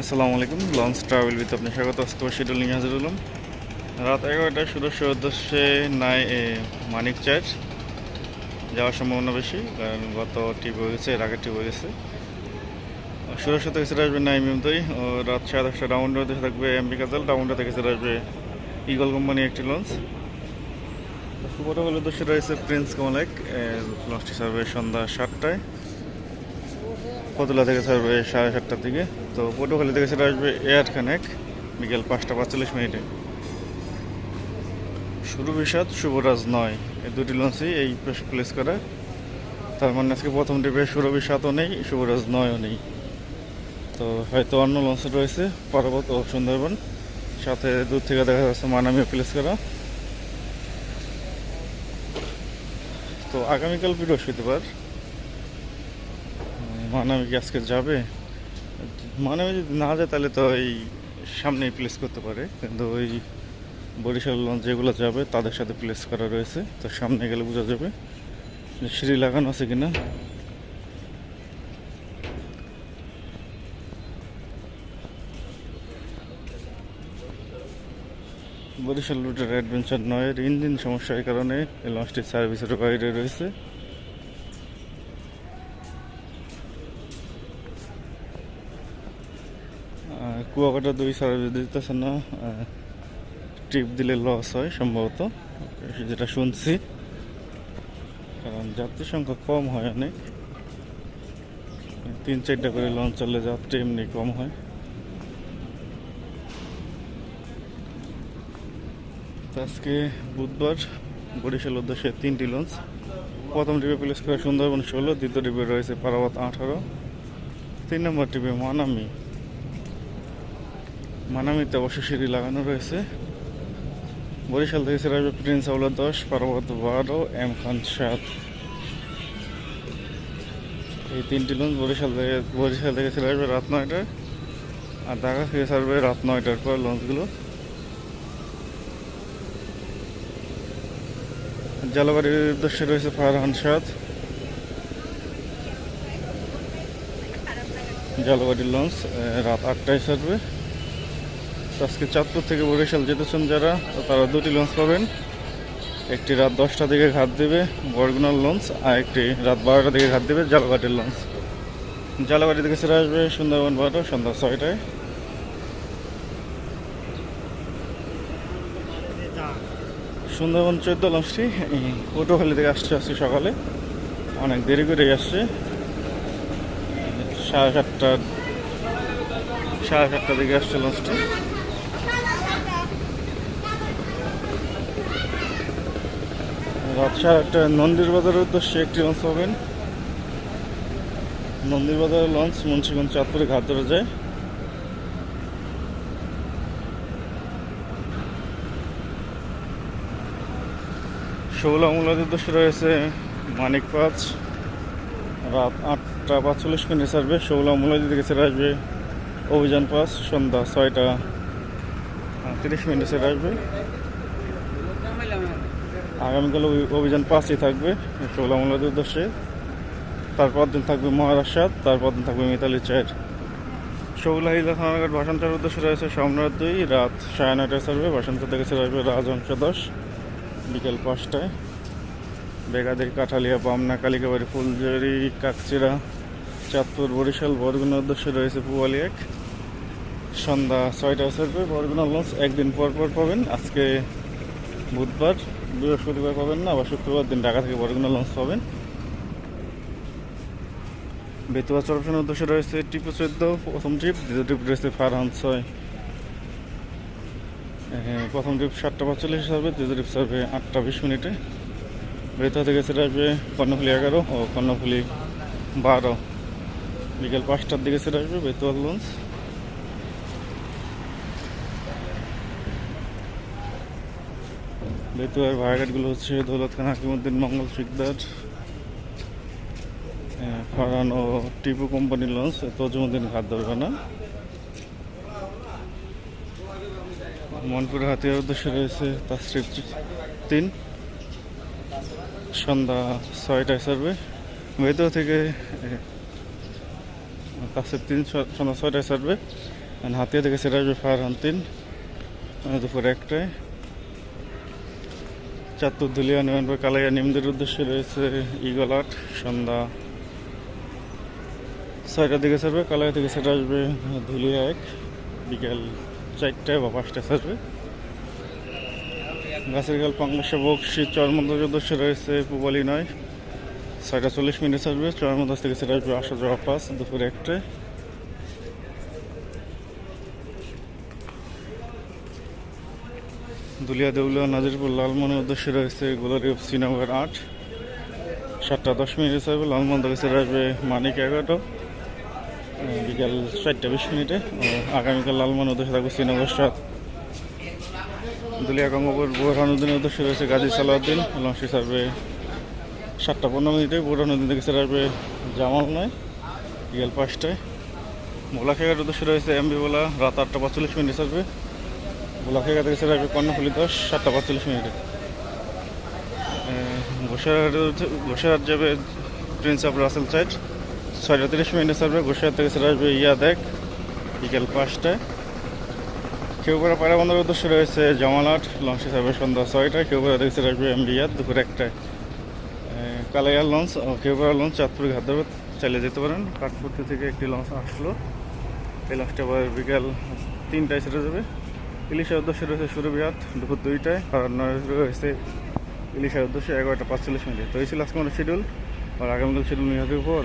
আসসালামু আলাইকুম launch travel with আপনি স্বাগত, আজকে শিডিউল নিয়ে হাজির হলাম। রাত এগারোটায় সুদর্শ উদ্দেশ্যে নাই মানিক চার্চ যাওয়ার সম্ভাবনা বেশি, কারণ গত টিপ হয়ে গেছে, এর আগের টিপ হয়ে গেছে। সুদর্শ থেকে সেটা আসবে নাই মিমতই ও রাত সাড়ে দশটা ডাউনটা উদ্দেশ্যে থাকবে এমবি কাজাল ডাউনটা থেকে সেটা আসবে ইগল কোম্পানি একটি লঞ্চ সুপোটোকল উদ্দেশ্যে রয়েছে প্রিন্স কমলেক লঞ্চটি সার্ভে সন্ধ্যা সাতটায়। ফতুল্লা থেকে ছাড়বে সাড়ে সাতটার দিকে। তো পটুখালি থেকে সেটা আসবে এয়ার কানেক বিকেল পাঁচটা পাঁচচল্লিশ মিনিটে। শুরু বিষাদ শুভরাজ নয়, এই দুটি লঞ্চই এই প্লেস করা। তার মানে আজকে প্রথম ট্রিপে সুরভি সাতও নেই, শুভরাজ নয়ও নেই। তো হয়তো অন্য লঞ্চ রয়েছে পর্বত ও সুন্দরবন। সাথে দূর থেকে দেখা যাচ্ছে মানামিও প্লেস করা। তো আগামীকাল বৃহস্পতিবার মানামি কি আজকে যাবে? মানামি যদি না যায় তাহলে তো এই সামনেই প্লেস করতে পারে। কিন্তু ওই বরিশাল লঞ্চ যেগুলো যাবে, তাদের সাথে প্লেস করা রয়েছে। তো সামনে গেলে বোঝা যাবে সিঁড়ি লাগানো আছে কিনা। বরিশাল রুটের অ্যাডভেঞ্চার নয়ের, ইঞ্জিন সমস্যার কারণে এই লঞ্চটির সার্ভিসের বাইরে রয়েছে। কুয়াকাটা দুই সার্ভিস দিতেছে না ট্রিপ দিলে লস হয় সম্ভবত। যেটা শুনছি। কারণ যাত্রী সংখ্যা কম হয় অনেক। তিন চারটা করে লঞ্চ চলে যাত্রী এমনি কম হয়। আজকে বুধবার, বরিশাল উদ্দেশ্যে তিনটি লঞ্চ প্রথম ট্রিপে প্লেস করে সুন্দরবন ষোলো, দ্বিতীয় ট্রিপে রয়েছে পারাবাত আঠারো। তিন নম্বর ট্রিপে মানামি মানামিতে অবশ্য সিঁড়ি লাগানো রয়েছে। বরিশাল থেকে সেরা আসবে প্রিন্স আউলা দশ পার্বত বারো, এম খান সাত। এই তিনটি লঞ্চ বরিশাল থেকে বরিশাল থেকে আসবে রাত নয়টায় আর ঢাকা থেকে ছাড়বে রাত নয়টার পর লঞ্চগুলো। জালাবাড়ির উদ্দেশ্যে রয়েছে ফারহান সাত জালাবাড়ির লঞ্চ রাত আটটায় ছাড়বে আজকে চাঁদপুর থেকে বরিশাল যেতেছেন যারা, তারা দুটি লঞ্চ পাবেন। একটি রাত দশটা দিকে ঘাট দেবে, বরগুনার লঞ্চ আর একটি রাত বারোটা দিকে ঘাট দেবে জালঘাটের লঞ্চ জালাবাড়ি থেকে ছেড়ে আসবে সুন্দরবন বারো সন্ধ্যা ছয়টায়। সুন্দরবন চোদ্দ লঞ্চটি এই পটুখালি থেকে আসছে আজকে সকালে। অনেক দেরি করে আসছে। সাড়ে সাতটা, সাড়ে সাতটার দিকে আসছে লঞ্চটি রাত সাড়ে আটটায় নন্দীর বাজারের উদ্দেশ্যে একটি লঞ্চ পাবেন নন্দীর বাজারের লঞ্চ মুন্সিগঞ্জ চাঁদপুরে ঘাট ধরে যায়। ষোলো মূলত উদ্দেশ্যে রয়েছে মানিক পাঁচ। রাত আটটা পাঁচচল্লিশ মিনিট ছাড়বে। ষোলো মূলত দিকে ছেড়ে আসবে অভিযান পাঁচ, সন্ধ্যা ছয়টা তিরিশ মিনিটে ছেড়ে আসবে। আগামীকাল অভি- অভিযান পাঁচই থাকবে ষোলো মূলদের উদ্দেশ্যে। তারপর দিন থাকবে মহারাষ্ট্র তারপর দিন থাকবে মিতালি চার শৌলা হিলা থানাঘাট ভাষান্তর উদ্দেশ্যে রয়েছে সম্রাট দুই, রাত সাড়ে নয়টায় ছাড়বে ভাষান্ত থেকে ছেড়ে আসবে রাজহংস দশ বিকেল পাঁচটায়। বেগাদের কাঠালিয়া পামনা কালিকাবাড়ি ফুলজরি কাকচিরা চাঁদপুর, বরিশাল, বরগুনার উদ্দেশ্যে রয়েছে পুয়ালি এক। সন্ধ্যা ছয়টায় ছাড়বে, বরগুনা লঞ্চ। একদিন পর পর পাবেন। আজকে বুধবার বৃহস্পতিবার পাবেন না আবার শুক্রবার দিন ঢাকা থেকে বরগুনা লঞ্চ পাবেন। বেতুয়া চরপশনের উদ্দেশ্যে রয়েছে টিপু চোদ্দ প্রথম ট্রিপ দ্বিতীয় ট্রিপ রয়েছে ফারহান ছয়। হ্যাঁ, প্রথম ট্রিপ সাতটা পাঁচচল্লিশ সার্ভে দ্বিতীয় ট্রিপ সার্ভে আটটা বিশ মিনিটে। বেতুয়া থেকে সেটা আসবে কর্ণফুলি এগারো ও কর্ণফুলি বারো। বিকেল পাঁচটার দিকে সেটা আসবে বেতুয়ার লঞ্চ বেতুয়ার ভাড়াঘাটগুলো হচ্ছে দৌলত খান হাকিমুদ্দিন মঙ্গল শিকদার আহ, ফারহান ও টিপু কোম্পানির লঞ্চ তজুমুদ্দিন ঘাট ধরবে না মনপুর হাতিয়ার উদ্দেশ্যে রয়েছে তাস্ট্রিপ তিন। সন্ধ্যা ছয়টায় সার্ভে বেতুয়া থেকে তাস্ট্রিপ তিন সন্ধ্যা ছয়টায় And হাতিয়া থেকে সেটা আসবে ফায়ার তিন দুপুর একটায়। ধুলিয়া নিয়ন্ত্রণ কালাইয়া নিমদের উদ্দেশ্যে রয়েছে ইগল আট সন্ধ্যা ছয়টার দিকে ছাড়বে, কালাইয়া থেকে সেটা আসবে ধুলিয়া এক। বিকেল চারটায় বা পাঁচটায় ছাড়বে। গাছের গাল পাংলাশে বক্সি চরমন্দার উদ্দেশ্যে রয়েছে পুবালি নয়। ছয়টা চল্লিশ মিনিট আসবে চরমন্দাস থেকে সেটা আসবে আসা যাওয়া পাঁচ দুপুর একটায়। দুলিয়া দেউলিয়া নাজিরপুর লালমনের উদ্দেশ্যে রয়েছে গোলারি অফ শ্রীনগর আট। সাতটা দশ মিনিট হিসাবে লালমন সেটা আসবে মানিক এগারোটা। বিকাল চারটা বিশ মিনিটে আগামীকাল লালমন উদ্দেশ্যে থাকবে শ্রীনগর সাত। দুলিয়া গঙ্গপুর বোরহানুদ্দিনের উদ্দেশ্যে রয়েছে গাজী সালাউদ্দিন লঞ্চটি ছাড়বে সাতটা পনেরো মিনিটে বোরহানুদ্দিন থেকে আসবে জামাল নয় বিকাল পাঁচটায়। মোলা খেগার উদ্দেশ্যে রয়েছে এমবি বলা, রাত আটটা পাঁচচল্লিশ মিনিট ছাড়বে থেকে সেটা আসবে কর্ণফুলি দশ, সাতটা পাঁচচল্লিশ মিনিটে। ঘোষাহাট ঘোষাহাট যাবে প্রিন্স অফ রাসেল সাইড ছয়টা তিরিশ মিনিটে ছাড়বে ঘোষাহাট থেকে সেটা আসবে ইয়া দেখ বিকেল পাঁচটায়। কেউপাড়া পায়রা বন্দরের উদ্দেশ্যে রয়েছে জামালাট, লঞ্চে ছাড়বে সন্ধ্যা ছয়টায়। কেউপাড়া থেকে সেটা আসবে এমবিয়াত দুপুর একটায়। কালাইয়ার লঞ্চ কেউপাড়া লঞ্চ, চাঁদপুর ঘাট চালিয়ে যেতে পারেন। কাঠপুরতি থেকে একটি লঞ্চ আসলো। এই লঞ্চটা বিকাল তিনটায় ছেড়ে যাবে। ইলিশের উদ্দেশ্যে রয়েছে সুরবিহাট দুপুর দুইটায়। আর নয়, রয়েছে ইলিশের উদ্দেশ্যে এগারোটা পাঁচচল্লিশ মিনিটে। তো এই ছিল আজকে আমাদের শিডিউল আর আগামীকাল শিডিউল নিয়ে আসব আর